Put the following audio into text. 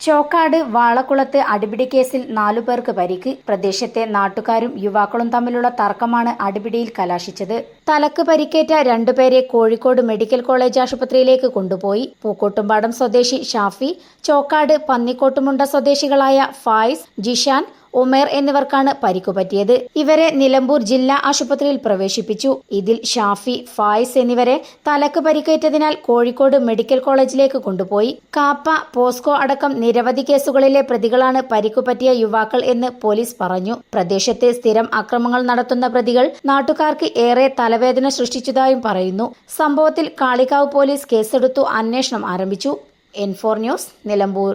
Chokkad വാളക്കുളത്ത് അടിപിടി കേസിൽ നാലു പേർക്ക് പരിക്ക്. പ്രദേശത്തെ നാട്ടുകാരും യുവാക്കളും തമ്മിലുള്ള തർക്കമാണ് അടിപിടിയിൽ കലാശിച്ചത്. തലക്ക് പരിക്കേറ്റ രണ്ടുപേരെ കോഴിക്കോട് മെഡിക്കൽ കോളേജ് ആശുപത്രിയിലേക്ക് കൊണ്ടുപോയി. പൂക്കോട്ടുംപാടം സ്വദേശി ഷാഫി ചോക്കാട് പന്നിക്കോട്ടുമുണ്ട സ്വദേശികളായ ഫായിസ് ജിഷാൻ ഉമേർ എന്നിവർക്കാണ് പരിക്കുപറ്റിയത് ഇവരെ നിലമ്പൂർ ജില്ലാ ആശുപത്രിയിൽ പ്രവേശിപ്പിച്ചു. ഇതിൽ ഷാഫി ഫായിസ് എന്നിവരെ തലക്ക് പരിക്കേറ്റതിനാൽ കോഴിക്കോട് മെഡിക്കൽ കോളേജിലേക്ക് കൊണ്ടുപോയി. കാപ്പ പോസ്കോ അടക്കം നിരവധി കേസുകളിലെ പ്രതികളാണ് പരിക്കുപറ്റിയ യുവാക്കൾ എന്ന് പോലീസ് പറഞ്ഞു. പ്രദേശത്തെ സ്ഥിരം അക്രമങ്ങൾ നടത്തുന്ന പ്രതികൾ നാട്ടുകാർക്ക് ഏറെ തലവേദന സൃഷ്ടിച്ചതായും പറയുന്നു. സംഭവത്തിൽ കാളികാവ് പോലീസ് കേസെടുത്തു അന്വേഷണം ആരംഭിച്ചു. എൻഫോർ ന്യൂസ് നിലമ്പൂർ